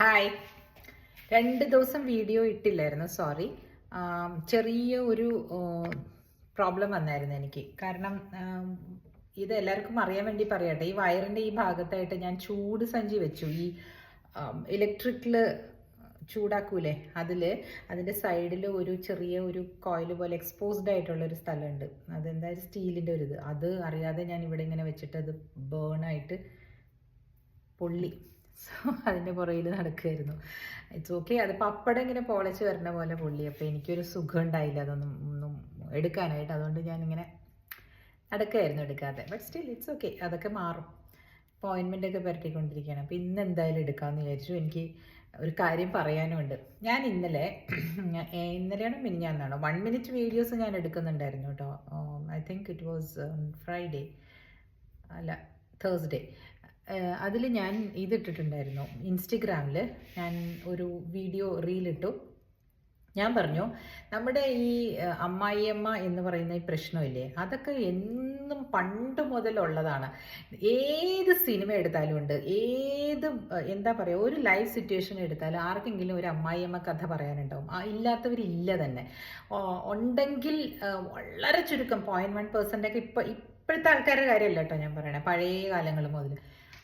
Hi രണ്ട് ദിവസം video ഇട്ടില്ലായിരുന്നു sorry ചെറിയ ഒരു പ്രോബ്ലം വന്നായിരുന്നു എനിക്ക്. കാരണം ഇത് എല്ലാവർക്കും അറിയാൻ വേണ്ടി പറയട്ടെ ഈ വയറിന്റെ ഈ ഭാഗത്തായിട്ട് ഞാൻ ചൂട് സഞ്ചി വെച്ചു. ഈ ഇലക്ട്രിക്കിൽ ചൂടാക്കൂലേ അതിൽ അതിന്റെ സൈഡിൽ ഒരു ചെറിയ ഒരു കോയിൽ പോലെ എക്സ്പോസ്ഡ് ആയിട്ടുള്ള ഒരു സ്ഥലമുണ്ട്. അതെന്തായാലും സ്റ്റീലിന്റെ ഒരു ഇത്. അത് അറിയാതെ ഞാൻ ഇവിടെ ഇങ്ങനെ വെച്ചിട്ട് അത് ബേണായിട്ട് പൊള്ളി. സോ അതിന്റെ പുറകിൽ നടക്കുമായിരുന്നു ഇറ്റ്സ് ഓക്കെ അത് പപ്പടം ഇങ്ങനെ പൊളച്ച് വരണ പോലെ പൊള്ളി. അപ്പോൾ എനിക്കൊരു സുഖം ഉണ്ടായില്ല. അതൊന്നും ഒന്നും എടുക്കാനായിട്ട്. അതുകൊണ്ട് ഞാൻ ഇങ്ങനെ നടക്കുമായിരുന്നു എടുക്കാതെ. ബട്ട് സ്റ്റിൽ ഇറ്റ്സ് ഓക്കെ അതൊക്കെ മാറും. അപ്പോയിൻമെന്റ് ഒക്കെ പുരട്ടിക്കൊണ്ടിരിക്കുകയാണ്. അപ്പോൾ ഇന്ന് എന്തായാലും എടുക്കാമെന്ന് വിചാരിച്ചു. എനിക്ക് ഒരു കാര്യം പറയാനുമുണ്ട് ഞാൻ ഇന്നലെ ഇന്നലെയാണോ മിനിഞ്ഞാന്നാണോ? വൺ മിനിറ്റ് വീഡിയോസ് ഞാൻ എടുക്കുന്നുണ്ടായിരുന്നു കേട്ടോ. I think it was Friday അല്ല തേഴ്സ്ഡേ അതിൽ ഞാൻ ഇതിട്ടിട്ടുണ്ടായിരുന്നു. ഇൻസ്റ്റഗ്രാമിൽ ഞാൻ ഒരു വീഡിയോ റീലിട്ടു. ഞാൻ പറഞ്ഞു നമ്മുടെ ഈ അമ്മായിയമ്മ എന്ന് പറയുന്ന ഈ പ്രശ്നമില്ലേ അതൊക്കെ എന്നും പണ്ട് മുതലുള്ളതാണ്. ഏത് സിനിമ എടുത്താലും ഉണ്ട്. ഏത് എന്താ പറയുക ഒരു ലൈഫ് സിറ്റുവേഷൻ എടുത്താലും ആർക്കെങ്കിലും ഒരു അമ്മായിയമ്മ കഥ പറയാനുണ്ടാവും. ഇല്ലാത്തവരില്ല തന്നെ. ഉണ്ടെങ്കിൽ വളരെ ചുരുക്കം പോയിന്റ് വൺ പെർസെന്റ് ഒക്കെ ഇപ്പം ഇപ്പോഴത്തെ ആൾക്കാരുടെ കാര്യമല്ല കേട്ടോ ഞാൻ പറയണേ. പഴയ കാലങ്ങൾ മുതൽ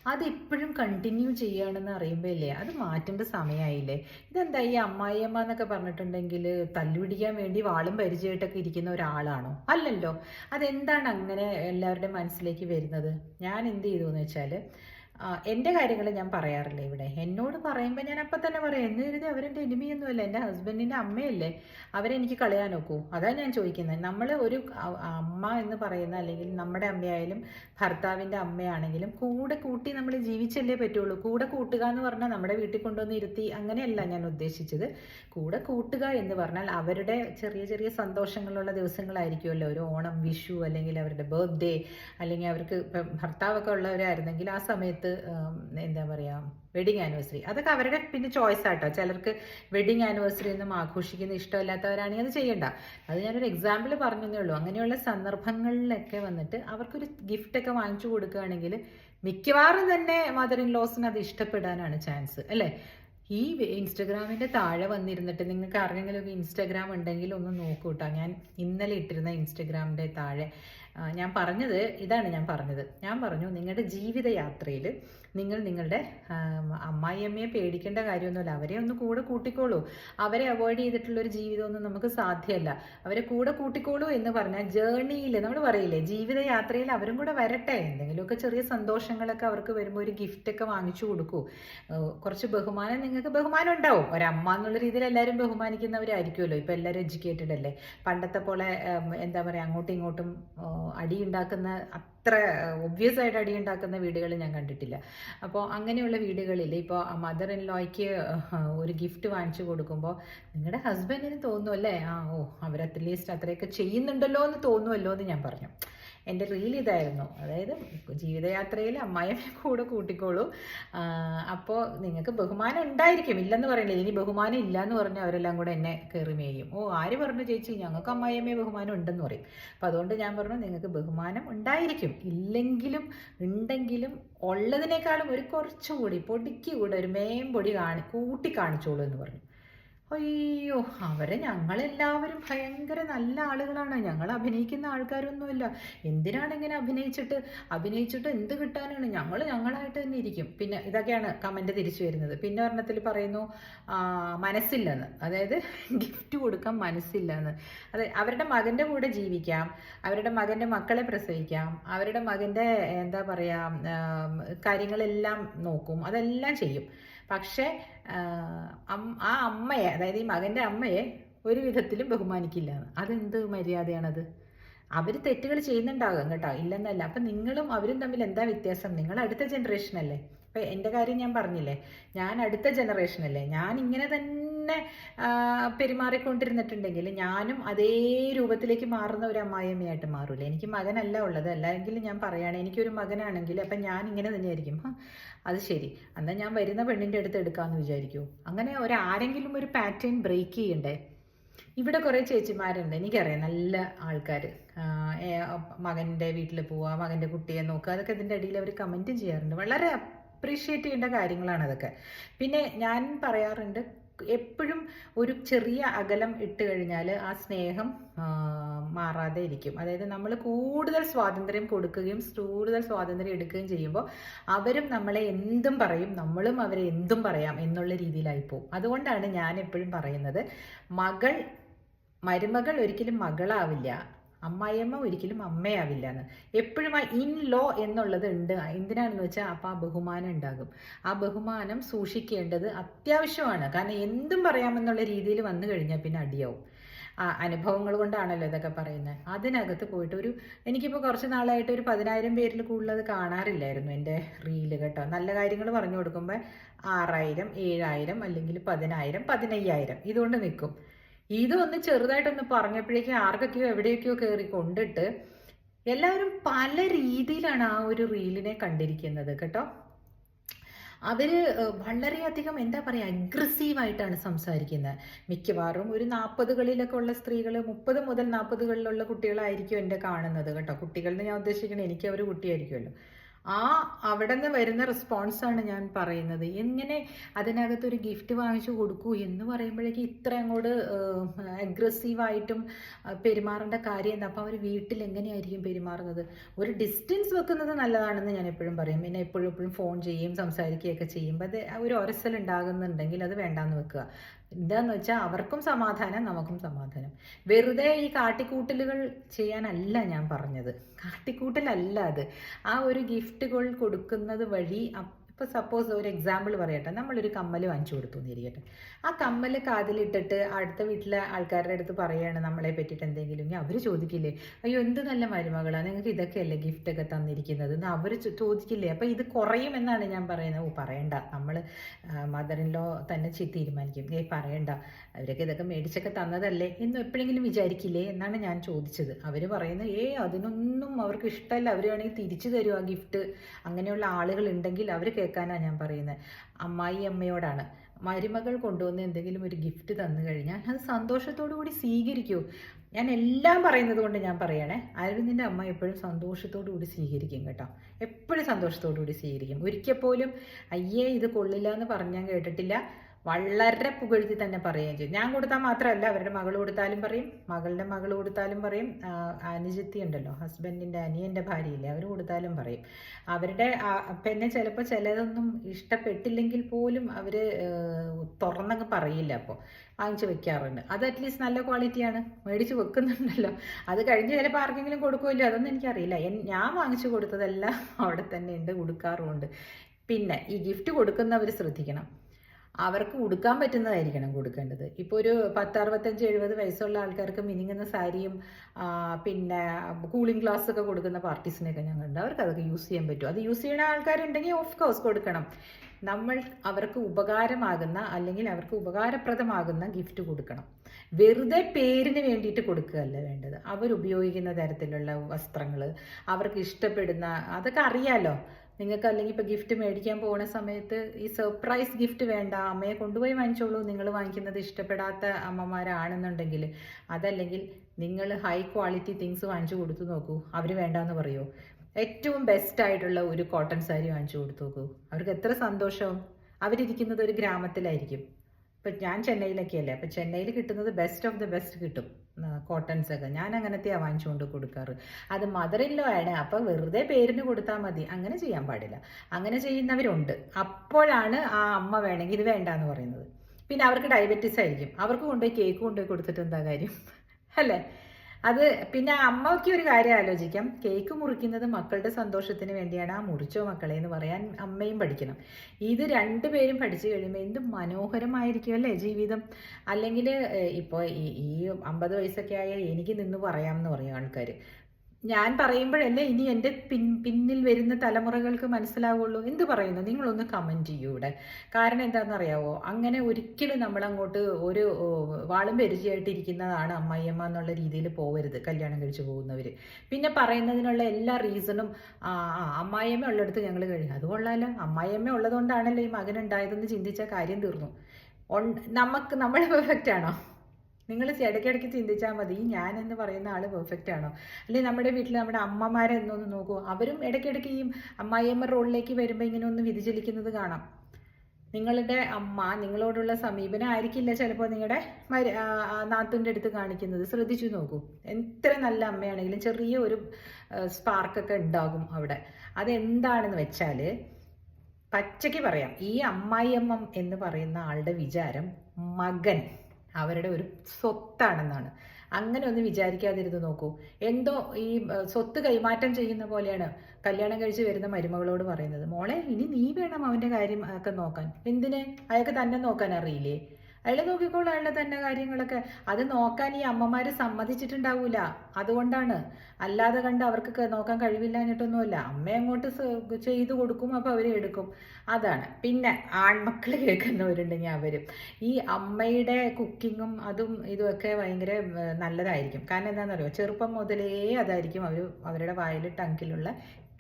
അത് ഇപ്പോഴും കണ്ടിന്യൂ ചെയ്യുകയാണെന്ന് അറിയുമ്പോൾ ഇല്ലേ അത് മാറ്റേണ്ട സമയമായില്ലേ ഇതെന്താ ഈ അമ്മായിയമ്മ എന്നൊക്കെ പറഞ്ഞിട്ടുണ്ടെങ്കിൽ തല്ലുപിടിക്കാൻ വേണ്ടി വാളും പരിചയമായിട്ടൊക്കെ ഇരിക്കുന്ന ഒരാളാണോ? അല്ലല്ലോ. അതെന്താണ് അങ്ങനെ എല്ലാവരുടെയും മനസ്സിലേക്ക് വരുന്നത്? ഞാൻ എന്ത് ചെയ്തു എന്ന് വെച്ചാൽ എന്റെ കാര്യങ്ങൾ ഞാൻ പറയാറില്ല ഇവിടെ. എന്നോട് പറയുമ്പോൾ ഞാൻ അപ്പം തന്നെ പറയാം എന്ന് കരുതി അവരെന്റെ എനിമിയൊന്നുമല്ല എന്റെ ഹസ്ബൻഡിന്റെ അമ്മയല്ലേ? അവരെനിക്ക് കളയാൻ നോക്കൂ. അതാ ഞാൻ ചോദിക്കുന്നത് നമ്മൾ ഒരു അമ്മ എന്ന് പറയുന്ന അല്ലെങ്കിൽ നമ്മുടെ അമ്മയായാലും ഭർത്താവിന്റെ അമ്മയാണെങ്കിലും കൂടെ കൂട്ടി നമ്മൾ ജീവിച്ചല്ലേ പറ്റുള്ളൂ. കൂടെ കൂട്ടുക എന്ന് പറഞ്ഞാൽ നമ്മുടെ വീട്ടിൽ കൊണ്ടുവന്ന് ഇരുത്തി അങ്ങനെയല്ല ഞാൻ ഉദ്ദേശിച്ചത്. കൂടെ കൂട്ടുക എന്ന് പറഞ്ഞാൽ അവരുടെ ചെറിയ ചെറിയ സന്തോഷങ്ങളുള്ള ദിവസങ്ങളായിരിക്കുമല്ലോ. ഒരു ഓണം വിഷു അല്ലെങ്കിൽ അവരുടെ ബർത്ത്ഡേ അല്ലെങ്കിൽ അവർക്ക് ഭർത്താവൊക്കെ ഉള്ളവരായിരുന്നെങ്കിൽ ആ സമയത്ത് എന്താ പറയുക വെഡിങ് ആനിവേഴ്സറി അതൊക്കെ അവരുടെ പിന്നെ ചോയ്സ് ആട്ടോ. ചിലർക്ക് വെഡിങ് ആനിവേഴ്സറി ഒന്നും ആഘോഷിക്കുന്ന ഇഷ്ടമില്ലാത്തവരാണെങ്കിൽ അത് ചെയ്യണ്ട. അത് ഞാനൊരു എക്സാമ്പിൾ പറഞ്ഞതേ ഉള്ളൂ. അങ്ങനെയുള്ള സന്ദർഭങ്ങളിലൊക്കെ വന്നിട്ട് അവർക്കൊരു ഗിഫ്റ്റ് ഒക്കെ വാങ്ങിച്ചു കൊടുക്കുകയാണെങ്കിൽ മിക്കവാറും തന്നെ മദർ ഇൻ ലോസിന് അത് ഇഷ്ടപ്പെടാനാണ് ചാൻസ് അല്ലേ? ഈ ഇൻസ്റ്റഗ്രാമിന്റെ താഴെ വന്നിരുന്നിട്ട് നിങ്ങൾക്ക് ആർക്കെങ്കിലും ഇൻസ്റ്റഗ്രാം ഉണ്ടെങ്കിൽ ഒന്ന് നോക്കൂ കേട്ടോ ഞാൻ ഇന്നലെ ഇട്ടിരുന്ന ഇൻസ്റ്റഗ്രാമിന്റെ താഴെ ഞാൻ പറഞ്ഞത് ഇതാണ് ഞാൻ പറഞ്ഞത്. ഞാൻ പറഞ്ഞു നിങ്ങളുടെ ജീവിതയാത്രയിൽ നിങ്ങൾ നിങ്ങളുടെ അമ്മായി അമ്മായിയമ്മയെ പേടിക്കേണ്ട കാര്യമൊന്നുമില്ല. അവരെ ഒന്ന് കൂടെ കൂട്ടിക്കോളൂ. അവരെ അവോയ്ഡ് ചെയ്തിട്ടുള്ള ഒരു ജീവിതമൊന്നും നമുക്ക് സാധ്യമല്ല. അവരെ കൂടെ കൂട്ടിക്കോളൂ എന്ന് പറഞ്ഞാൽ ജേർണിയിൽ നമ്മൾ പറയില്ലേ ജീവിതയാത്രയിൽ അവരും കൂടെ വരട്ടെ. എന്തെങ്കിലുമൊക്കെ ചെറിയ സന്തോഷങ്ങളൊക്കെ അവർക്ക് വരുമ്പോൾ ഒരു ഗിഫ്റ്റ് ഒക്കെ വാങ്ങിച്ചു കൊടുക്കൂ. കുറച്ച് ബഹുമാനം നിങ്ങൾക്ക് ബഹുമാനം ഉണ്ടാവും. ഒരമ്മ എന്നുള്ള രീതിയിൽ എല്ലാവരും ബഹുമാനിക്കുന്നവരായിരിക്കുമല്ലോ. ഇപ്പം എല്ലാവരും എഡ്യൂക്കേറ്റഡ് അല്ലേ? പണ്ടത്തെ പോലെ എന്താ പറയുക അങ്ങോട്ടും ഇങ്ങോട്ടും അടി ഉണ്ടാക്കുന്ന അത്ര ഒബ്വിയസ് ആയിട്ട് അടി ഉണ്ടാക്കുന്ന വീടുകൾ ഞാൻ കണ്ടിട്ടില്ല. അപ്പോൾ അങ്ങനെയുള്ള വീടുകളിൽ ഇപ്പോൾ മദർ ഇൻ ലോയ്ക്ക് ഒരു ഗിഫ്റ്റ് വാങ്ങിച്ചു കൊടുക്കുമ്പോൾ നിങ്ങളുടെ ഹസ്ബൻഡിന് തോന്നുമല്ലേ ആ ഓ അവർ അറ്റ്ലീസ്റ്റ് അത്രയൊക്കെ ചെയ്യുന്നുണ്ടല്ലോ എന്ന് തോന്നുമല്ലോ എന്ന് ഞാൻ പറഞ്ഞു. എന്റെ റീൽ ഇതായിരുന്നു. അതായത് ജീവിതയാത്രയിൽ അമ്മായിയമ്മയെ കൂടെ കൂട്ടിക്കോളൂ. അപ്പോൾ നിങ്ങൾക്ക് ബഹുമാനം ഉണ്ടായിരിക്കും. ഇല്ലെന്ന് പറയില്ല ഇനി ബഹുമാനം ഇല്ല എന്ന് പറഞ്ഞാൽ അവരെല്ലാം കൂടെ എന്നെ കയറി മേയും. ഓ ആര് പറഞ്ഞു ചേച്ചി ഞങ്ങൾക്ക് അമ്മായിയമ്മയെ ബഹുമാനം ഉണ്ടെന്ന് പറയും. അപ്പോൾ അതുകൊണ്ട് ഞാൻ പറഞ്ഞു നിങ്ങൾക്ക് ബഹുമാനം ഉണ്ടായിരിക്കും. ഇല്ലെങ്കിലും ഉണ്ടെങ്കിലും ഉള്ളതിനേക്കാളും ഒരു കുറച്ചുകൂടി പൊടിക്ക് കൂടെ ഒരു മേമ്പൊടി പൊടി കാണി കൂട്ടി കാണിച്ചോളൂ എന്ന് പറഞ്ഞു. അയ്യോ അവരെ ഞങ്ങളെല്ലാവരും ഭയങ്കര നല്ല ആളുകളാണ്. ഞങ്ങൾ അഭിനയിക്കുന്ന ആൾക്കാരൊന്നുമില്ല. എന്തിനാണ് ഇങ്ങനെ അഭിനയിച്ചിട്ട്? അഭിനയിച്ചിട്ട് എന്ത് കിട്ടാനാണ്? ഞങ്ങൾ ഞങ്ങളായിട്ട് തന്നെ ഇരിക്കും. പിന്നെ ഇതൊക്കെയാണ് കമന്റ് തിരിച്ചു വരുന്നത്. പിന്നെ ഒരെണ്ണത്തിൽ പറയുന്നു മനസ്സില്ലെന്ന്. അതായത് ഗിഫ്റ്റ് കൊടുക്കാൻ മനസ്സില്ലെന്ന്. അതെ അവരുടെ മകന്റെ കൂടെ ജീവിക്കാം. അവരുടെ മകന്റെ മക്കളെ പ്രസവിക്കാം. അവരുടെ മകന്റെ എന്താ പറയുക കാര്യങ്ങളെല്ലാം നോക്കും. അതെല്ലാം ചെയ്യും. പക്ഷേ ആ, അമ്മയെ അതായത് ഈ മകന്റെ അമ്മയെ ഒരു വിധത്തിലും ബഹുമാനിക്കില്ല. അതെന്ത് മര്യാദയാണത്? അവർ തെറ്റുകൾ ചെയ്യുന്നുണ്ടാകും കേട്ടോ. ഇല്ലെന്നല്ല. അപ്പം നിങ്ങളും അവരും തമ്മിൽ എന്താ വ്യത്യാസം? നിങ്ങൾ അടുത്ത ജനറേഷൻ അല്ലേ? അപ്പം എന്റെ കാര്യം ഞാൻ പറഞ്ഞില്ലേ ഞാൻ അടുത്ത ജനറേഷൻ അല്ലേ ഞാൻ ഇങ്ങനെ തന്നെ പെരുമാറിക്കൊണ്ടിരുന്നിട്ടുണ്ടെങ്കിൽ ഞാനും അതേ രൂപത്തിലേക്ക് മാറുന്ന ഒരു അമ്മായിയമ്മയായിട്ട് മാറൂലേ. എനിക്ക് മകനല്ല ഉള്ളത്. അല്ലെങ്കിൽ ഞാൻ പറയുകയാണ് എനിക്കൊരു മകനാണെങ്കിൽ അപ്പം ഞാൻ ഇങ്ങനെ തന്നെയായിരിക്കും "ഹ, അത് ശരി. എന്നാൽ ഞാൻ വരുന്ന പെണ്ണിന്റെ അടുത്ത് എടുക്കാമെന്ന് വിചാരിക്കൂ. അങ്ങനെ ഒരു ആരെങ്കിലും ഒരു പാറ്റേൺ ബ്രേക്ക് ചെയ്യണ്ടേ? ഇവിടെ കുറേ ചേച്ചിമാരുണ്ട്. എനിക്കറിയാം നല്ല ആൾക്കാർ മകന്റെ വീട്ടിൽ പോവുക മകന്റെ കുട്ടിയെ നോക്കുക അതൊക്കെ ഇതിന്റെ അടിയിൽ അവർ കമന്റും ചെയ്യാറുണ്ട്. വളരെ അപ്രീഷിയേറ്റ് ചെയ്യേണ്ട കാര്യങ്ങളാണ് അതൊക്കെ. പിന്നെ ഞാൻ പറയാറുണ്ട് എപ്പോഴും ഒരു ചെറിയ അകലം ഇട്ട് കഴിഞ്ഞാൽ ആ സ്നേഹം മാറാതെ ഇരിക്കും. അതായത് നമ്മൾ കൂടുതൽ സ്വാതന്ത്ര്യം കൊടുക്കുകയും കൂടുതൽ സ്വാതന്ത്ര്യം എടുക്കുകയും ചെയ്യുമ്പോൾ അവരും നമ്മളെ എന്തും പറയും നമ്മളും അവരെ എന്തും പറയാം എന്നുള്ള രീതിയിലായി പോകും അതുകൊണ്ടാണ് ഞാൻ എപ്പോഴും പറയുന്നത് മകൾ മരുമകൾ ഒരിക്കലും മകളാവില്ല. അമ്മായിയമ്മ ഒരിക്കലും അമ്മയാവില്ല എന്ന് എപ്പോഴും ആ ഇൻ ലോ എന്നുള്ളത് ഉണ്ട്. എന്തിനാണെന്ന് വെച്ചാൽ അപ്പോൾ ആ ബഹുമാനം ഉണ്ടാകും. ആ ബഹുമാനം സൂക്ഷിക്കേണ്ടത് അത്യാവശ്യമാണ്. കാരണം എന്തും പറയാമെന്നുള്ള രീതിയിൽ വന്നു കഴിഞ്ഞാൽ പിന്നെ അടിയാവും. ആ അനുഭവങ്ങൾ കൊണ്ടാണല്ലോ ഇതൊക്കെ പറയുന്നത് അതിനകത്ത് പോയിട്ട് ഒരു എനിക്കിപ്പോൾ കുറച്ച് നാളായിട്ട് ഒരു പതിനായിരം പേരിൽ കൂടുതലത് കാണാറില്ലായിരുന്നു എന്റെ റീൽ കേട്ടോ. നല്ല കാര്യങ്ങൾ പറഞ്ഞു കൊടുക്കുമ്പോൾ ആറായിരം ഏഴായിരം അല്ലെങ്കിൽ പതിനായിരം പതിനയ്യായിരം ഇതുകൊണ്ട് നിൽക്കും ഇതൊന്ന് ചെറുതായിട്ടൊന്ന് പറഞ്ഞപ്പോഴേക്കും ആർക്കൊക്കെയോ എവിടെയൊക്കെയോ കയറി കൊണ്ടിട്ട് എല്ലാവരും പല രീതിയിലാണ് ആ ഒരു റീലിനെ കണ്ടിരിക്കുന്നത് കേട്ടോ. അവർ വളരെയധികം എന്താ പറയുക അഗ്രസീവായിട്ടാണ് സംസാരിക്കുന്നത് മിക്കവാറും ഒരു നാൽപ്പതുകളിലൊക്കെ ഉള്ള സ്ത്രീകൾ മുപ്പത് മുതൽ നാൽപ്പതുകളിലുള്ള കുട്ടികളായിരിക്കും എന്റെ കാണുന്നത് കേട്ടോ. കുട്ടികളെന്ന് ഞാൻ ഉദ്ദേശിക്കുന്നത് എനിക്ക് അവർ കുട്ടിയായിരിക്കുമല്ലോ. ആ അവിടെ നിന്ന് വരുന്ന റെസ്പോൺസാണ് ഞാൻ പറയുന്നത്. എങ്ങനെ അതിനകത്തൊരു ഗിഫ്റ്റ് വാങ്ങിച്ചു കൊടുക്കൂ എന്ന് പറയുമ്പോഴേക്കും ഇത്ര അങ്ങോട്ട് അഗ്രസീവായിട്ടും പെരുമാറേണ്ട കാര്യം എന്താ? അപ്പോൾ അവർ വീട്ടിൽ എങ്ങനെയായിരിക്കും പെരുമാറുന്നത്? ഒരു ഡിസ്റ്റൻസ് വെക്കുന്നത് നല്ലതാണെന്ന് ഞാൻ എപ്പോഴും പറയും. പിന്നെ എപ്പോഴും എപ്പോഴും ഫോൺ ചെയ്യും സംസാരിക്കുകയൊക്കെ ചെയ്യുമ്പോൾ അത് ഒരു ഒരസൽ ഉണ്ടാകുന്നുണ്ടെങ്കിൽ അത് വേണ്ടാന്ന് വെക്കുക. എന്താന്ന് വെച്ചാൽ അവർക്കും സമാധാനം നമുക്കും സമാധാനം. വെറുതെ ഈ കാട്ടിക്കൂട്ടലുകൾ ചെയ്യാനല്ല ഞാൻ പറഞ്ഞത്. കാട്ടിക്കൂട്ടലല്ല അത്. ആ ഒരു ഗിഫ്റ്റുകൾ കൊടുക്കുന്നത് വഴി ഇപ്പോൾ സപ്പോസ് ഒരു എക്സാമ്പിൾ പറയട്ടെ. നമ്മളൊരു കമ്മൽ വാങ്ങിച്ചു കൊടുത്തു എന്നിരിക്കട്ടെ ആ കമ്മൽ കാതിലിട്ടിട്ട് അടുത്ത വീട്ടിലെ ആൾക്കാരുടെ അടുത്ത് പറയുകയാണ് നമ്മളെ പറ്റിയിട്ട് എന്തെങ്കിലും. അവർ ചോദിക്കില്ലേ? അയ്യോ എന്ത് നല്ല മരുമകളാണ് നിങ്ങൾക്ക് ഇതൊക്കെയല്ലേ ഗിഫ്റ്റൊക്കെ തന്നിരിക്കുന്നത്? എന്ന് അവർ ചോദിക്കില്ലേ? അപ്പോൾ ഇത് കുറയുമെന്നാണ് ഞാൻ പറയുന്നത്. ഓ പറയണ്ട. നമ്മൾ മദർ ഇൻ ലോ തന്നെ തീരുമാനിക്കും. ഏയ് പറയണ്ട. അവരൊക്കെ ഇതൊക്കെ മേടിച്ചൊക്കെ തന്നതല്ലേ? എന്ന് എപ്പോഴെങ്കിലും വിചാരിക്കില്ലേ എന്നാണ് ഞാൻ ചോദിച്ചത്. അവർ പറയുന്നത് ഏ അതിനൊന്നും അവർക്ക് ഇഷ്ടമല്ല. അവർ വേണമെങ്കിൽ തിരിച്ചു തരും ആ ഗിഫ്റ്റ് അങ്ങനെയുള്ള ആളുകൾ ഉണ്ടെങ്കിൽ അവർ കേൾക്കാനാണ് ഞാൻ പറയുന്നത്. അമ്മായി അമ്മയോടാണ്. മരുമകൾ കൊണ്ടുവന്ന് എന്തെങ്കിലും ഒരു ഗിഫ്റ്റ് തന്നു കഴിഞ്ഞാൽ അത് സന്തോഷത്തോടു കൂടി സ്വീകരിക്കൂ. ഞാൻ എല്ലാം പറയുന്നത് കൊണ്ട് ഞാൻ പറയണേ അരവിന്ദിന്റെ അമ്മ എപ്പോഴും സന്തോഷത്തോടു കൂടി സ്വീകരിക്കും കേട്ടോ. എപ്പോഴും സന്തോഷത്തോടു കൂടി സ്വീകരിക്കും. ഒരിക്കൽ പോലും അയ്യേ ഇത് കൊള്ളില്ല എന്ന് പറഞ്ഞ് ഞാൻ കേട്ടിട്ടില്ല. വളരെ പുകഴ്ത്തി തന്നെ പറയുകയും ചെയ്യും. ഞാൻ കൊടുത്താൽ മാത്രമല്ല അവരുടെ മകൾ കൊടുത്താലും പറയും മകളുടെ മകൾ കൊടുത്താലും പറയും. അനുജത്തി ഉണ്ടല്ലോ ഹസ്ബൻഡിന്റെ അനിയന്റെ ഭാര്യയില്ലേ അവർ കൊടുത്താലും പറയും. അവരുടെ പിന്നെ ചിലപ്പോൾ ചിലതൊന്നും ഇഷ്ടപ്പെട്ടില്ലെങ്കിൽ പോലും അവർ തുറന്നങ്ങ് പറയില്ല അപ്പോൾ വാങ്ങിച്ചു വെക്കാറുണ്ട്. അത് അറ്റ്ലീസ്റ്റ് നല്ല ക്വാളിറ്റിയാണ് മേടിച്ച് വെക്കുന്നുണ്ടല്ലോ. അത് കഴിഞ്ഞ് ചിലപ്പോൾ ആർക്കെങ്കിലും കൊടുക്കുമല്ലോ അതൊന്നും എനിക്കറിയില്ല. ഞാൻ വാങ്ങിച്ചു കൊടുത്തതെല്ലാം അവിടെ തന്നെ ഉണ്ട് കൊടുക്കാറുമുണ്ട്. പിന്നെ ഈ ഗിഫ്റ്റ് കൊടുക്കുന്നവർ ശ്രദ്ധിക്കണം. അവർക്ക് ഉടുക്കാൻ പറ്റുന്നതായിരിക്കണം കൊടുക്കേണ്ടത്. ഇപ്പോൾ ഒരു പത്ത് അറുപത്തഞ്ച് എഴുപത് വയസ്സുള്ള ആൾക്കാർക്ക് മിനിങ്ങുന്ന സാരിയും പിന്നെ കൂളിംഗ് ഗ്ലാസ് ഒക്കെ കൊടുക്കുന്ന പാർട്ടീസിനെയൊക്കെ ഞാൻ കണ്ടു അവർക്ക് അതൊക്കെ യൂസ് ചെയ്യാൻ പറ്റും. അത് യൂസ് ചെയ്യുന്ന ആൾക്കാരുണ്ടെങ്കിൽ ഓഫ് കോഴ്സ് കൊടുക്കണം. നമ്മൾ അവർക്ക് ഉപകാരമാകുന്ന അല്ലെങ്കിൽ അവർക്ക് ഉപകാരപ്രദമാകുന്ന ഗിഫ്റ്റ് കൊടുക്കണം. വെറുതെ പേരിന് വേണ്ടിയിട്ട് കൊടുക്കുകയല്ല വേണ്ടത്. അവർ ഉപയോഗിക്കുന്ന തരത്തിലുള്ള വസ്ത്രങ്ങൾ അവർക്ക് ഇഷ്ടപ്പെടുന്ന അതൊക്കെ അറിയാലോ. നിങ്ങൾക്ക് അല്ലെങ്കിൽ ഇപ്പോൾ ഗിഫ്റ്റ് മേടിക്കാൻ പോകുന്ന സമയത്ത് ഈ സർപ്രൈസ് ഗിഫ്റ്റ് വേണ്ട. അമ്മയെ കൊണ്ടുപോയി വാങ്ങിച്ചോളൂ. നിങ്ങൾ വാങ്ങിക്കുന്നത് ഇഷ്ടപ്പെടാത്ത അമ്മമാരാണെന്നുണ്ടെങ്കിൽ അതല്ലെങ്കിൽ നിങ്ങൾ ഹൈ ക്വാളിറ്റി തിങ്സ് വാങ്ങിച്ചു കൊടുത്തു നോക്കൂ. അവർ വേണ്ടാന്ന് പറയുമോ ഏറ്റവും ബെസ്റ്റ് ആയിട്ടുള്ള ഒരു കോട്ടൺ സാരി വാങ്ങിച്ചു കൊടുത്തു നോക്കൂ. അവർക്ക് എത്ര സന്തോഷവും അവരിരിക്കുന്നത് ഒരു ഗ്രാമത്തിലായിരിക്കും. ഇപ്പം ഞാൻ ചെന്നൈയിലൊക്കെയല്ലേ. അപ്പം ചെന്നൈയിൽ കിട്ടുന്നത് ബെസ്റ്റ് ഓഫ് ദി ബെസ്റ്റ് കിട്ടും. കോട്ടൺസ് ഒക്കെ. ഞാൻ അങ്ങനത്തെയാണ് വാങ്ങിച്ചുകൊണ്ട് കൊടുക്കാറ്. അത് മദർ ഇല്ലോ ആണ്. അപ്പം വെറുതെ പേരിന് കൊടുത്താൽ മതി. അങ്ങനെ ചെയ്യാൻ പാടില്ല. അങ്ങനെ ചെയ്യുന്നവരുണ്ട്. അപ്പോഴാണ് ആ അമ്മ വേണമെങ്കിൽ ഇത് വേണ്ട എന്ന് പറയുന്നത്. പിന്നെ അവർക്ക് ഡയബറ്റീസ് ആയിരിക്കും. അവർക്ക് കൊണ്ടുപോയി കേക്ക് കൊണ്ടുപോയി കൊടുത്തിട്ട് എന്താ കാര്യം? അല്ലേ? അത് പിന്നെ അമ്മയ്ക്ക് ഒരു കാര്യം ആലോചിക്കാം. കേക്ക് മുറിക്കുന്നത് മക്കളുടെ സന്തോഷത്തിന് വേണ്ടിയാണ്. ആ മുറിച്ചോ മക്കളെ എന്ന് പറയാൻ അമ്മയും പഠിക്കണം. ഇത് രണ്ടുപേരും പഠിച്ചു കഴിയുമ്പോൾ എന്ത് മനോഹരമായിരിക്കും അല്ലേ ജീവിതം? അല്ലെങ്കിൽ ഇപ്പോൾ ഈ അമ്പത് വയസ്സൊക്കെ ആയ എനിക്ക് നിന്ന് പറയാമെന്ന് പറയും ആൾക്കാർ ഞാൻ പറയുമ്പോഴല്ലേ ഇനി എന്റെ പിൻ പിന്നിൽ വരുന്ന തലമുറകൾക്ക് മനസ്സിലാവുള്ളൂ. എന്ത് പറയുന്നു? നിങ്ങളൊന്ന് കമന്റ് ചെയ്യൂ ഇവിടെ കാരണം എന്താണെന്നറിയാവോ? അങ്ങനെ ഒരിക്കലും നമ്മളങ്ങോട്ട് ഒരു വാളും പരിചയമായിട്ടിരിക്കുന്നതാണ് അമ്മായിയമ്മ എന്നുള്ള രീതിയിൽ പോവരുത് കല്യാണം കഴിച്ചു പോകുന്നവർ പിന്നെ പറയുന്നതിനുള്ള എല്ലാ റീസണും അമ്മായിയമ്മ ഉള്ളിടത്ത് ഞങ്ങൾ കഴിഞ്ഞു അത് അമ്മായിയമ്മ ഉള്ളതുകൊണ്ടാണല്ലോ ഈ മകൻ ഉണ്ടായതെന്ന് ചിന്തിച്ച കാര്യം തീർന്നു. നമുക്ക് നമ്മൾ പെർഫെക്റ്റ് ആണോ? നിങ്ങൾ ഇടയ്ക്കിടയ്ക്ക് ചിന്തിച്ചാൽ മതി. ഞാൻ എന്ന് പറയുന്ന ആൾ പെർഫെക്റ്റ് ആണോ? അല്ലെങ്കിൽ നമ്മുടെ വീട്ടിൽ നമ്മുടെ അമ്മമാരെ എന്നൊന്ന് നോക്കൂ. അവരും ഇടയ്ക്കിടയ്ക്ക് ഈ അമ്മായിയമ്മ റോളിലേക്ക് വരുമ്പോൾ ഇങ്ങനെ ഒന്ന് വ്യതിചലിക്കുന്നത് കാണാം. നിങ്ങളുടെ അമ്മ നിങ്ങളോടുള്ള സമീപനം ആയിരിക്കില്ല ചിലപ്പോൾ നിങ്ങളുടെ മരി നാത്തുന്റെ അടുത്ത് കാണിക്കുന്നത്. ശ്രദ്ധിച്ചു നോക്കൂ. എത്ര നല്ല അമ്മയാണെങ്കിലും ചെറിയ ഒരു സ്പാർക്കൊക്കെ ഉണ്ടാകും അവിടെ. അതെന്താണെന്ന് വെച്ചാൽ പച്ചയ്ക്ക് പറയാം. ഈ അമ്മായിയമ്മ എന്ന് പറയുന്ന ആളുടെ വിചാരം മകൻ. അവരുടെ ഒരു സ്വത്താണെന്നാണ്. അങ്ങനെ ഒന്ന് വിചാരിക്കാതിരുന്ന് നോക്കൂ. എന്തോ ഈ സ്വത്ത് കൈമാറ്റം ചെയ്യുന്ന പോലെയാണ് കല്യാണം കഴിച്ച് വരുന്ന മരുമകളോട് പറയുന്നത്. മോളെ ഇനി നീ വേണം അവന്റെ കാര്യം ഒക്കെ നോക്കാൻ. എന്തിനെ? അയാൾക്ക് തന്നെ നോക്കാൻ അറിയില്ലേ? അയാൾ നോക്കിക്കോളൂ അയാളുടെ തന്നെ കാര്യങ്ങളൊക്കെ. അത് നോക്കാൻ ഈ അമ്മമാർ സമ്മതിച്ചിട്ടുണ്ടാവൂല. അതുകൊണ്ടാണ്. അല്ലാതെ കണ്ട് അവർക്ക് നോക്കാൻ കഴിവില്ല എന്നിട്ടൊന്നുമില്ല അമ്മ അങ്ങോട്ട് ചെയ്തു കൊടുക്കും അപ്പോൾ അവർ എടുക്കും. അതാണ്. പിന്നെ ആൺമക്കൾ കേൾക്കുന്നവരുണ്ടെങ്കിൽ അവരും. ഈ അമ്മയുടെ കുക്കിങ്ങും അതും ഇതുമൊക്കെ ഭയങ്കര നല്ലതായിരിക്കും. കാരണം എന്താണെന്നറിയോ ചെറുപ്പം മുതലേ അതായിരിക്കും അവർ അവരുടെ വായിൽ ടങ്കിലുള്ള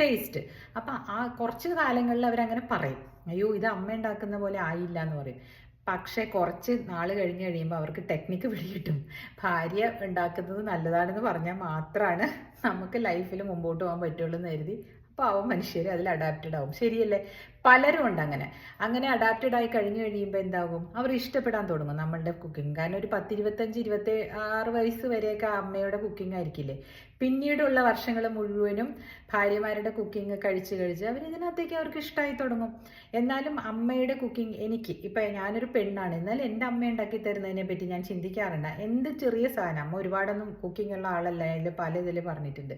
ടേസ്റ്റ്. അപ്പം ആ കുറച്ച് കാലങ്ങളിൽ അവരങ്ങനെ പറയും. അയ്യോ ഇത് അമ്മ ഉണ്ടാക്കുന്ന പോലെ ആയില്ല എന്ന് പറയും. പക്ഷേ കുറച്ച് നാൾ കഴിഞ്ഞ് കഴിയുമ്പോൾ അവർക്ക് ടെക്നിക്ക് പിടികിട്ടും ഭാര്യ ഉണ്ടാക്കുന്നത് നല്ലതാണെന്ന് പറഞ്ഞാൽ മാത്രമാണ് നമുക്ക് ലൈഫിൽ മുമ്പോട്ട് പോകാൻ പറ്റുള്ളൂ എന്ന് കരുതി പാവം മനുഷ്യർ അതിൽ അഡാപ്റ്റഡ് ആവും. ശരിയല്ലേ? പലരും ഉണ്ട് അങ്ങനെ. അങ്ങനെ അഡാപ്റ്റഡ് ആയി കഴിഞ്ഞു കഴിയുമ്പോൾ എന്താകും? അവർ ഇഷ്ടപ്പെടാൻ തുടങ്ങും. നമ്മളുടെ കുക്കിംഗ് കാരണം ഒരു പത്തിരുപത്തഞ്ച് ഇരുപത്തി ആറ് വയസ്സ് വരെയൊക്കെ അമ്മയുടെ കുക്കിംഗ് ആയിരിക്കില്ലേ? പിന്നീടുള്ള വർഷങ്ങൾ മുഴുവനും ഭാര്യമാരുടെ കുക്കിംഗ് കഴിച്ച് കഴിച്ച് അവർ ഇതിനകത്തേക്ക് അവർക്ക് ഇഷ്ടമായി തുടങ്ങും. എന്നാലും അമ്മയുടെ കുക്കിംഗ് എനിക്ക് ഇപ്പം ഞാനൊരു പെണ്ണാണ്. എന്നാൽ എന്റെ അമ്മ ഉണ്ടാക്കി തരുന്നതിനെ പറ്റി ഞാൻ ചിന്തിക്കാറുണ്ട് എന്ത് ചെറിയ സാധനം? അമ്മ ഒരുപാടൊന്നും കുക്കിംഗ് ഉള്ള ആളല്ല. അതിൽ പല ഇതിൽ പറഞ്ഞിട്ടുണ്ട്.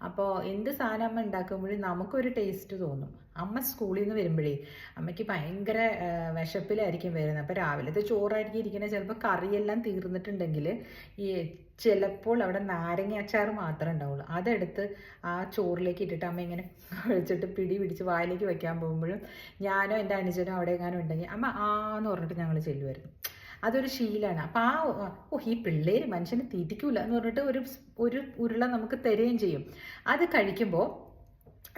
അപ്പോൾ എന്ത് സാധനം അമ്മ ഉണ്ടാക്കുമ്പോഴും നമുക്കൊരു ടേസ്റ്റ് തോന്നും. അമ്മ സ്കൂളിൽ നിന്ന് വരുമ്പോഴേ അമ്മയ്ക്ക് ഭയങ്കര വിശപ്പിലായിരിക്കും വരുന്നത്. അപ്പോൾ രാവിലത്തെ ചോറായിരിക്കും ഇരിക്കുന്നത്. ചിലപ്പോൾ കറിയെല്ലാം തീർന്നിട്ടുണ്ടെങ്കിൽ ഈ ചിലപ്പോൾ അവിടെ നാരങ്ങ അച്ചാർ മാത്രമേ ഉണ്ടാവുള്ളൂ. അതെടുത്ത് ആ ചോറിലേക്ക് ഇട്ടിട്ട് അമ്മ ഇങ്ങനെ കഴിച്ചിട്ട് പിടി പിടിച്ച് വായിലേക്ക് വെക്കാൻ പോകുമ്പോഴും ഞാനോ എന്റെ അനുജനോ അവിടെ എങ്ങാനും ഉണ്ടെങ്കിൽ അമ്മ ആന്ന് പറഞ്ഞിട്ട് ഞങ്ങൾ ചെല്ലുമായിരുന്നു അതൊരു ശീലമാണ് അപ്പം ആ ഓ ഈ പിള്ളേർ മനുഷ്യനെ തീറ്റിക്കൂല എന്ന് പറഞ്ഞിട്ട് ഒരു ഒരു ഉരുള നമുക്ക് തരുകയും ചെയ്യും. അത് കഴിക്കുമ്പോൾ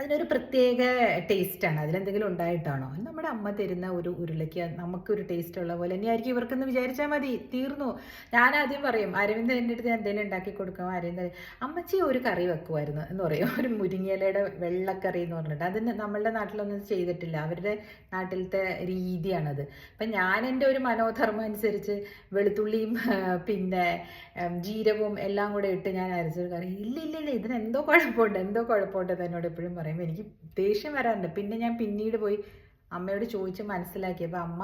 അതിനൊരു പ്രത്യേക ടേസ്റ്റാണ് അതിലെന്തെങ്കിലും ഉണ്ടായിട്ടാണോ? നമ്മുടെ അമ്മ തരുന്ന ഒരു ഉരുളയ്ക്ക് നമുക്കൊരു ടേസ്റ്റ് ഉള്ള പോലെ തന്നെയായിരിക്കും ഇവർക്കൊന്ന് വിചാരിച്ചാൽ മതി. തീർന്നു. ഞാൻ ആദ്യം പറയും അരവിന്ദ് എന്റെ അടുത്ത് എന്തെങ്കിലും ഉണ്ടാക്കി കൊടുക്കും അരവിന്ദ്. അമ്മച്ചി ഒരു കറി വെക്കുമായിരുന്നു എന്ന് പറയും. ഒരു മുരിങ്ങയിലയുടെ വെള്ളക്കറി എന്ന് പറഞ്ഞിട്ട്. അതിന് നമ്മളുടെ നാട്ടിലൊന്നും ചെയ്തിട്ടില്ല. അവരുടെ നാട്ടിലത്തെ രീതിയാണത്. അപ്പം ഞാൻ എന്റെ ഒരു മനോധർമ്മം അനുസരിച്ച് വെളുത്തുള്ളിയും പിന്നെ ജീരകവും എല്ലാം കൂടെ ഇട്ട് ഞാൻ അരച്ചൊരു കറി. ഇല്ല ഇല്ല ഇതിന് എന്തോ കുഴപ്പമുണ്ട്. എന്തോ കുഴപ്പമുണ്ട് എന്ന് എന്നോട് എപ്പോഴും പറയുമ്പോൾ എനിക്ക് ദേഷ്യം വരാറുണ്ട്. പിന്നെ ഞാൻ പിന്നീട് പോയി അമ്മയോട് ചോദിച്ച് മനസ്സിലാക്കിയപ്പോൾ അമ്മ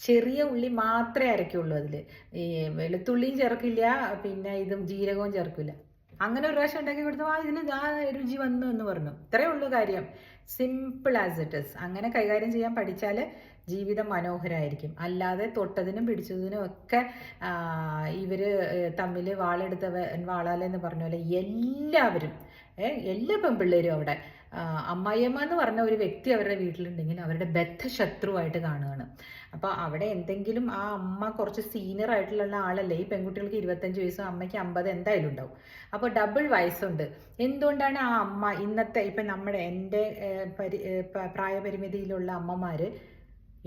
ചെറിയ ഉള്ളി മാത്രമേ അരയ്ക്കുള്ളൂ അതിൽ ഈ വെളുത്തുള്ളിയും ചേർക്കില്ല പിന്നെ ഇതും ജീരകവും ചേർക്കില്ല അങ്ങനെ ഒരു പ്രാവശ്യം ഉണ്ടാക്കി കൊടുത്തപ്പോൾ ആ ഇതിന് ആ രുചി വന്നു എന്ന് പറഞ്ഞു. ഇത്രയേ ഉള്ളൂ കാര്യം. സിമ്പിൾ ആസ് ഇറ്റ് ഇസ് അങ്ങനെ കൈകാര്യം ചെയ്യാൻ പഠിച്ചാൽ ജീവിതം മനോഹരമായിരിക്കും അല്ലാതെ തൊട്ടതിനും പിടിച്ചതിനും ഒക്കെ ഇവർ തമ്മിൽ വാളെടുത്തവൻ വാളാലെന്ന് പറഞ്ഞ പോലെ എല്ലാവരും എല്ലാ പെൺപിള്ളേരും അവിടെ അമ്മായിയമ്മ എന്ന് പറഞ്ഞ ഒരു വ്യക്തി അവരുടെ വീട്ടിലുണ്ടെങ്കിൽ അവരുടെ ബദ്ധ ശത്രുവായിട്ട് കാണുകയാണ്. അപ്പോൾ അവിടെ എന്തെങ്കിലും ആ അമ്മ കുറച്ച് സീനിയർ ആയിട്ടുള്ള ആളല്ലേ? ഈ പെൺകുട്ടികൾക്ക് ഇരുപത്തഞ്ച് വയസ്സും അമ്മയ്ക്ക് അമ്പത് എന്തായാലും ഉണ്ടാവും. അപ്പോൾ ഡബിൾ വയസ്സുണ്ട്. എന്തുകൊണ്ടാണ് ആ അമ്മ ഇന്നത്തെ ഇപ്പം നമ്മുടെ എന്റെ പരി പ്രായപരിമിതിയിലുള്ള അമ്മമാര്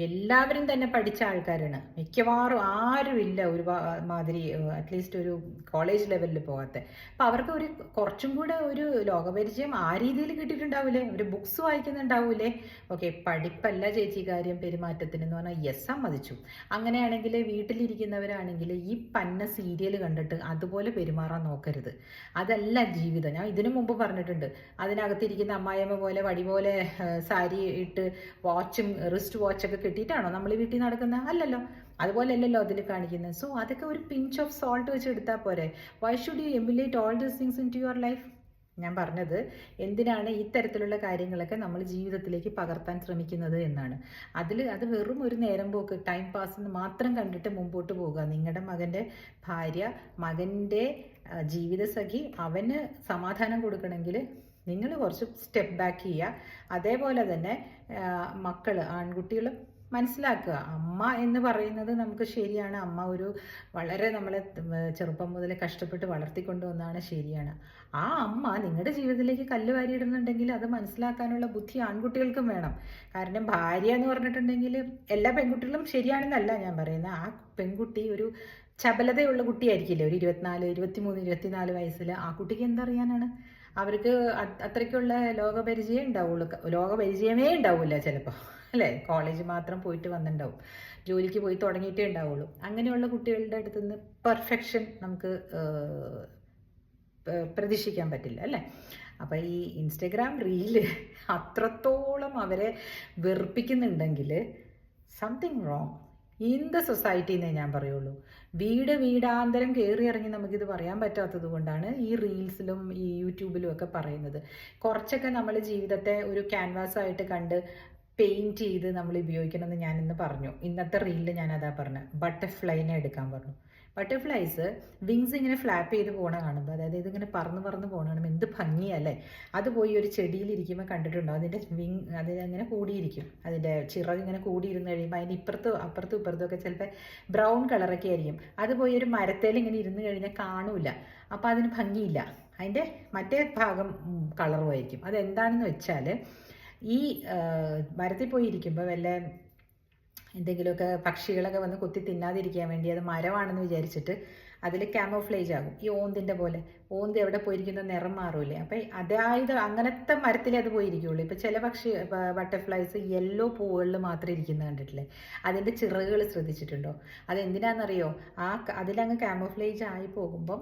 എല്ലാവരും തന്നെ പഠിച്ച ആൾക്കാരാണ്. മിക്കവാറും ആരുമില്ല ഒരു മാതിരി അറ്റ്ലീസ്റ്റ് ഒരു കോളേജ് ലെവലിൽ പോകാത്ത അപ്പം അവർക്ക് ഒരു കുറച്ചും കൂടെ ഒരു ലോകപരിചയം ആ രീതിയിൽ കിട്ടിയിട്ടുണ്ടാവില്ലേ ഒരു ബുക്സ് വായിക്കുന്നുണ്ടാവൂലേ? ഓക്കെ പഠിപ്പല്ല ചേച്ചി കാര്യം പെരുമാറ്റത്തിന് എന്ന് പറഞ്ഞാൽ യെസ് സമ്മതിച്ചു അങ്ങനെയാണെങ്കിൽ വീട്ടിലിരിക്കുന്നവരാണെങ്കിൽ ഈ പന്ന സീരിയൽ കണ്ടിട്ട് അതുപോലെ പെരുമാറാൻ നോക്കരുത്. അതല്ല ജീവിതം. ഞാൻ ഇതിനു മുമ്പ് പറഞ്ഞിട്ടുണ്ട്. അതിനകത്തിരിക്കുന്ന അമ്മായിയമ്മ പോലെ വടി പോലെ സാരി ഇട്ട് വാച്ചും റിസ്റ്റ് വാച്ചൊക്കെ കിട്ടിയിട്ടാണോ നമ്മൾ വീട്ടിൽ നടക്കുന്നത് അല്ലല്ലോ. അതുപോലെ അല്ലല്ലോ അതിൽ കാണിക്കുന്നത് സോ അതൊക്കെ ഒരു പിഞ്ച് ഓഫ് സോൾട്ട് വെച്ച് എടുത്താൽ പോരെ. Why should you emulate all these things into your life ഞാൻ പറഞ്ഞത് എന്തിനാണ് ഇത്തരത്തിലുള്ള കാര്യങ്ങളൊക്കെ നമ്മൾ ജീവിതത്തിലേക്ക് പകർത്താൻ ശ്രമിക്കുന്നത് എന്നാണ്. അതിൽ അത് വെറും ഒരു നേരം പോക്ക് ടൈം പാസ് എന്ന് മാത്രം കണ്ടിട്ട് മുമ്പോട്ട് പോകുക നിങ്ങളുടെ മകന്റെ ഭാര്യ മകന്റെ ജീവിതസഖി അവന് സമാധാനം കൊടുക്കണമെങ്കിൽ നിങ്ങൾ കുറച്ച് സ്റ്റെപ്പ് ബാക്ക് ചെയ്യുക അതേപോലെ തന്നെ മക്കൾ ആൺകുട്ടികൾ മനസ്സിലാക്കുക. അമ്മ എന്ന് പറയുന്നത് നമുക്ക് ശരിയാണ്. അമ്മ ഒരു വളരെ നമ്മളെ ചെറുപ്പം മുതൽ കഷ്ടപ്പെട്ട് വളർത്തിക്കൊണ്ടുവന്നാണ് ശരിയാണ്. ആ അമ്മ നിങ്ങളുടെ ജീവിതത്തിലേക്ക് കല്ല് വാരിയിടുന്നുണ്ടെങ്കിൽ അത് മനസ്സിലാക്കാനുള്ള ബുദ്ധി ആൺകുട്ടികൾക്കും വേണം. കാരണം ഭാര്യ എന്ന് പറഞ്ഞിട്ടുണ്ടെങ്കിൽ എല്ലാ പെൺകുട്ടികളും ശരിയാണെന്നല്ല ഞാൻ പറയുന്നത്. ആ പെൺകുട്ടി ഒരു ചപലതയുള്ള കുട്ടിയായിരിക്കില്ലേ? ഒരു ഇരുപത്തിനാല് ഇരുപത്തിമൂന്ന് ഇരുപത്തിനാല് വയസ്സിൽ ആ കുട്ടിക്ക് എന്തറിയാനാണ് അവർക്ക് അത്രയ്ക്കുള്ള ലോകപരിചയം ഉണ്ടാവുള്ളൂ. ലോകപരിചയമേ ഉണ്ടാവില്ല ചിലപ്പോൾ അല്ലേ? കോളേജ് മാത്രം പോയിട്ട് വന്നിട്ടുണ്ടാവും. ജോലിക്ക് പോയി തുടങ്ങിയിട്ടേ ഉണ്ടാവുള്ളൂ. അങ്ങനെയുള്ള കുട്ടികളുടെ അടുത്ത് നിന്ന് പെർഫെക്ഷൻ നമുക്ക് പ്രതീക്ഷിക്കാൻ പറ്റില്ല അല്ലേ? അപ്പോൾ ഈ ഇൻസ്റ്റഗ്രാം റീൽ അത്രത്തോളം അവരെ വെറുപ്പിക്കുന്നുണ്ടെങ്കിൽ something wrong in the society എന്നേ ഞാൻ പറയുള്ളൂ. വീട് വീടാന്തരം കയറി ഇറങ്ങി നമുക്കിത് പറയാൻ പറ്റാത്തത് കൊണ്ടാണ് ഈ റീൽസിലും ഈ യൂട്യൂബിലും ഒക്കെ പറയുന്നത്. കുറച്ചൊക്കെ നമ്മൾ ജീവിതത്തെ ഒരു ക്യാൻവാസ് ആയിട്ട് കണ്ട് പെയിന്റ് ചെയ്ത് നമ്മൾ ഉപയോഗിക്കണമെന്ന് ഇന്ന് പറഞ്ഞു. ഇന്നത്തെ റീലിൽ ഞാൻ അതാ പറഞ്ഞു. ബട്ടർഫ്ലൈനെ എടുക്കാൻ പറഞ്ഞു. ബട്ടർഫ്ലൈസ് വിങ്സ് ഇങ്ങനെ ഫ്ലാപ്പ് ചെയ്ത് പോണ കാണുമ്പോൾ അതായത് ഇതിങ്ങനെ പറന്ന് പറന്ന് പോണ കാണുമ്പോൾ എന്ത് ഭംഗിയല്ലേ അത് പോയി ഒരു ചെടിയിലിരിക്കുമ്പോൾ കണ്ടിട്ടുണ്ടോ? അതിന്റെ വിങ് അതിനങ്ങനെ കൂടിയിരിക്കും. അതിന്റെ ചിറക് ഇങ്ങനെ കൂടിയിരുന്ന് കഴിയുമ്പോൾ അതിന്റെ ഇപ്പുറത്തും അപ്പുറത്തും ഇപ്പുറത്തും ഒക്കെ ചിലപ്പോൾ ബ്രൗൺ കളറൊക്കെ ആയിരിക്കും. അത് പോയി ഒരു മരത്തേൽ ഇങ്ങനെ ഇരുന്ന് കഴിഞ്ഞാൽ കാണൂല. അപ്പോൾ അതിന് ഭംഗിയില്ല. അതിന്റെ മറ്റേ ഭാഗം കളറും ആയിരിക്കും. അതെന്താണെന്ന് വെച്ചാൽ ഈ മരത്തിൽ പോയി ഇരിക്കുമ്പോൾ വല്ല എന്തെങ്കിലുമൊക്കെ പക്ഷികളൊക്കെ വന്ന് കുത്തി തിന്നാതിരിക്കാൻ വേണ്ടി അത് മരമാണെന്ന് വിചാരിച്ചിട്ട് അതിൽ ക്യാമോഫ്ലേജ് ആകും. ഈ ഓന്തിന്റെ പോലെ. ഓന്ത് എവിടെ പോയിരിക്കുന്ന? നിറം മാറൂലേ അപ്പം അതായത് അങ്ങനത്തെ മരത്തിലേ അത് പോയിരിക്കുള്ളൂ. ഇപ്പം ചില പക്ഷി ബട്ടർഫ്ലൈസ് യെല്ലോ പൂവുകളിൽ മാത്രം ഇരിക്കുന്നത് കണ്ടിട്ടില്ലേ? അതിന്റെ ചിറകുകൾ ശ്രദ്ധിച്ചിട്ടുണ്ടോ? അതെന്തിനാണെന്നറിയോ ആ അതിലങ്ങ് ക്യാമോഫ്ലേജ് ആയി പോകുമ്പം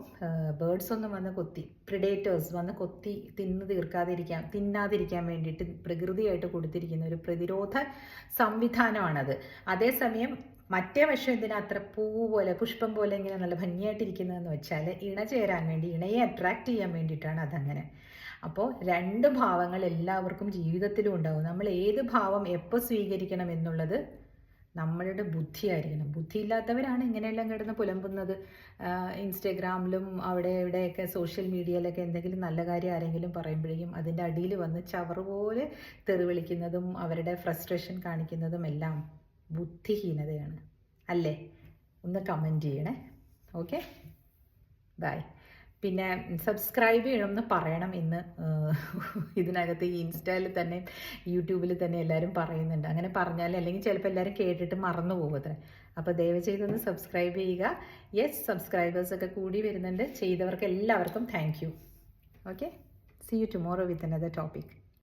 ബേർഡ്സ് ഒന്നും വന്ന് കൊത്തി പ്രിഡേറ്റേഴ്സ് വന്ന് കൊത്തി തിന്ന് തീർക്കാതിരിക്കാൻ തിന്നാതിരിക്കാൻ വേണ്ടിയിട്ട് പ്രകൃതിയായിട്ട് കൊടുത്തിരിക്കുന്ന ഒരു പ്രതിരോധ സംവിധാനമാണത്. അതേസമയം മറ്റേ വശം എന്തിനാ അത്ര പൂ പോലെ പുഷ്പം പോലെ ഇങ്ങനെ നല്ല ഭംഗിയായിട്ടിരിക്കുന്നതെന്ന് വെച്ചാൽ ഇണ ചേരാൻ വേണ്ടി ഇണയെ അട്രാക്റ്റ് ചെയ്യാൻ വേണ്ടിയിട്ടാണ് അതങ്ങനെ. അപ്പോൾ രണ്ട് ഭാവങ്ങൾ എല്ലാവർക്കും ജീവിതത്തിലും ഉണ്ടാവും. നമ്മൾ ഏത് ഭാവം എപ്പോൾ സ്വീകരിക്കണം എന്നുള്ളത് നമ്മളുടെ ബുദ്ധിയായിരിക്കണം. ബുദ്ധിയില്ലാത്തവരാണ് ഇങ്ങനെയെല്ലാം കിടന്ന് പുലമ്പുന്നത്. ഇൻസ്റ്റഗ്രാമിലും അവിടെ ഇവിടെയൊക്കെ സോഷ്യൽ മീഡിയയിലൊക്കെ എന്തെങ്കിലും നല്ല കാര്യം ആരെങ്കിലും പറയുമ്പോഴേക്കും അതിന്റെ അടിയിൽ വന്ന് ചവറ് പോലെ തെറി വിളിക്കുന്നതും അവരുടെ ഫ്രസ്ട്രേഷൻ കാണിക്കുന്നതും എല്ലാം ബുദ്ധിഹീനതയാണ്. അല്ലേ? ഒന്ന് കമന്റ് ചെയ്യണേ. ഓക്കെ ബൈ പിന്നെ സബ്സ്ക്രൈബ് ചെയ്യണമെന്ന് പറയണം ഇന്ന്. ഇതിനകത്ത് ഈ ഇൻസ്റ്റയിൽ തന്നെ യൂട്യൂബിൽ തന്നെ എല്ലാവരും പറയുന്നുണ്ട്. അങ്ങനെ പറഞ്ഞാൽ അല്ലെങ്കിൽ ചിലപ്പോൾ എല്ലാവരും കേട്ടിട്ട് മറന്നു പോകും അത്ര. അപ്പോൾ ദയവ് ചെയ്തൊന്ന് സബ്സ്ക്രൈബ് ചെയ്യുക. യെസ് സബ്സ്ക്രൈബേഴ്സൊക്കെ കൂടി വരുന്നുണ്ട്. ചെയ്തവർക്ക് എല്ലാവർക്കും thank you okay see you tomorrow with another topic